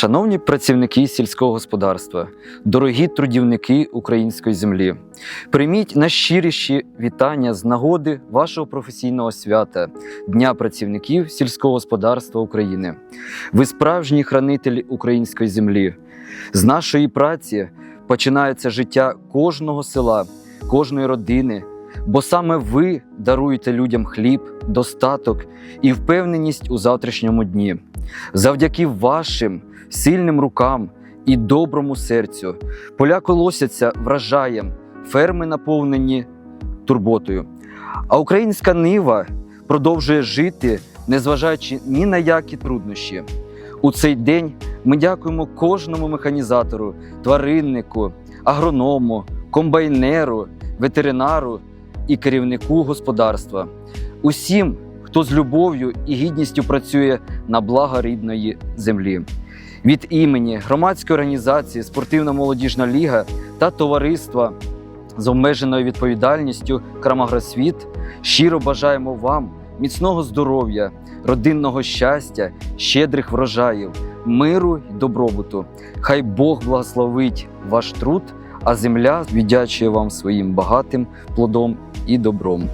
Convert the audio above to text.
Шановні працівники сільського господарства, дорогі трудівники української землі, прийміть найщиріші вітання з нагоди вашого професійного свята Дня працівників сільського господарства України. Ви справжні хранителі української землі. З нашої праці починається життя кожного села, кожної родини, бо саме ви даруєте людям хліб, достаток і впевненість у завтрашньому дні. Завдяки вашим сильним рукам і доброму серцю поля колосяться врожаєм, ферми наповнені турботою. А українська нива продовжує жити, незважаючи ні на які труднощі. У цей день ми дякуємо кожному механізатору, твариннику, агроному, комбайнеру, ветеринару і керівнику господарства, усім, хто з любов'ю і гідністю працює на благо рідної землі. Від імені громадської організації Спортивна молодіжна ліга та товариства з обмеженою відповідальністю Крамагросвіт щиро бажаємо вам міцного здоров'я, родинного щастя, щедрих врожаїв, миру й добробуту. Хай Бог благословить ваш труд, а земля віддячує вам своїм багатим плодом і добром.